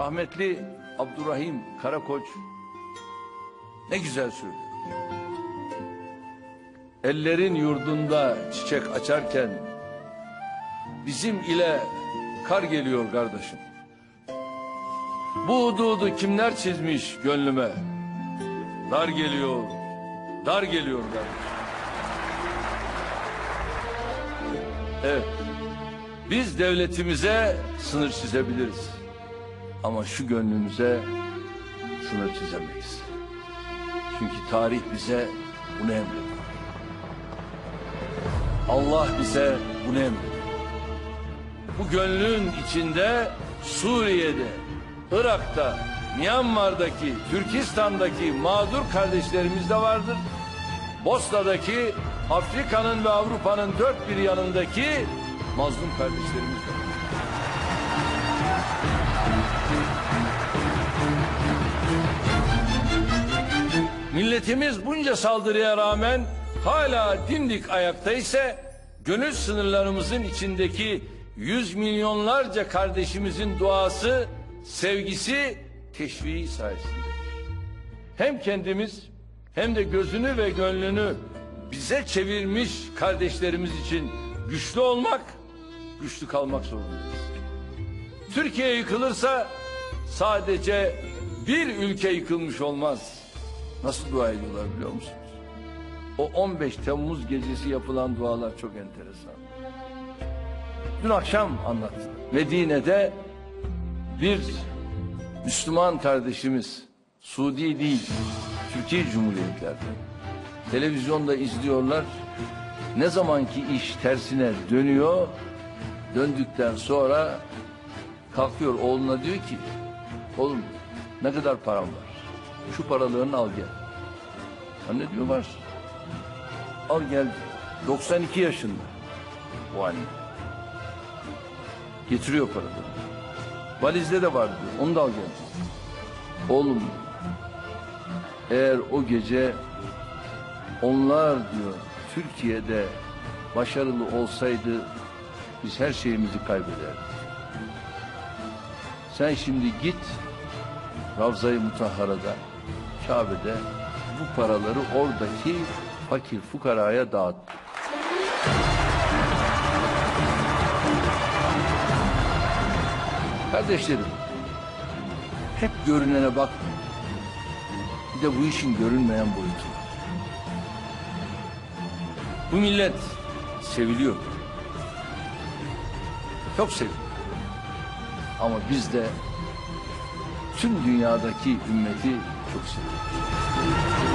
Rahmetli Abdurrahim Karakoç ne güzel söylüyor. Ellerin yurdunda çiçek açarken bizim ile kar geliyor kardeşim. Bu hududu kimler çizmiş gönlüme? Dar geliyor, dar geliyor kardeşim. Evet, biz devletimize sınır çizebiliriz. Ama şu gönlümüze sınır çizemeyiz. Çünkü tarih bize bunu emrediyor. Allah bize bunu emrediyor. Bu gönlün içinde Suriye'de, Irak'ta, Myanmar'daki, Türkistan'daki mağdur kardeşlerimiz de vardır. Bosna'daki, Afrika'nın ve Avrupa'nın dört bir yanındaki mazlum kardeşlerimiz de var. Milletimiz bunca saldırıya rağmen hala dimdik ayakta ise gönül sınırlarımızın içindeki yüz milyonlarca kardeşimizin duası, sevgisi, teşviği sayesindedir. Hem kendimiz hem de gözünü ve gönlünü bize çevirmiş kardeşlerimiz için güçlü olmak, güçlü kalmak zorundayız. Türkiye yıkılırsa sadece bir ülke yıkılmış olmaz. Nasıl dua ediyorlar biliyor musunuz? O 15 Temmuz gecesi yapılan dualar çok enteresan. Dün akşam anlattım. Medine'de bir Müslüman kardeşimiz, Suudi değil, Türkiye Cumhuriyetlerde televizyonda izliyorlar. Ne zamanki iş tersine dönüyor, döndükten sonra kalkıyor oğluna diyor ki, oğlum ne kadar param var? Şu paralarını al gel. Anne diyor var. Al gel. 92 yaşında. Bu anne. Getiriyor paraları. Valizde de var diyor. Onu da al gel. Oğlum eğer o gece onlar diyor Türkiye'de başarılı olsaydı biz her şeyimizi kaybederdik. Sen şimdi git Ravza-i Mutahhara'da, Kabe'de bu paraları oradaki fakir fukaraya dağıt. Kardeşlerim, hep görünene bak. Bir de bu işin görünmeyen boyutu var. Bu millet seviliyor. Çok seviliyor. Ama biz de tüm dünyadaki ümmeti çok seviyoruz.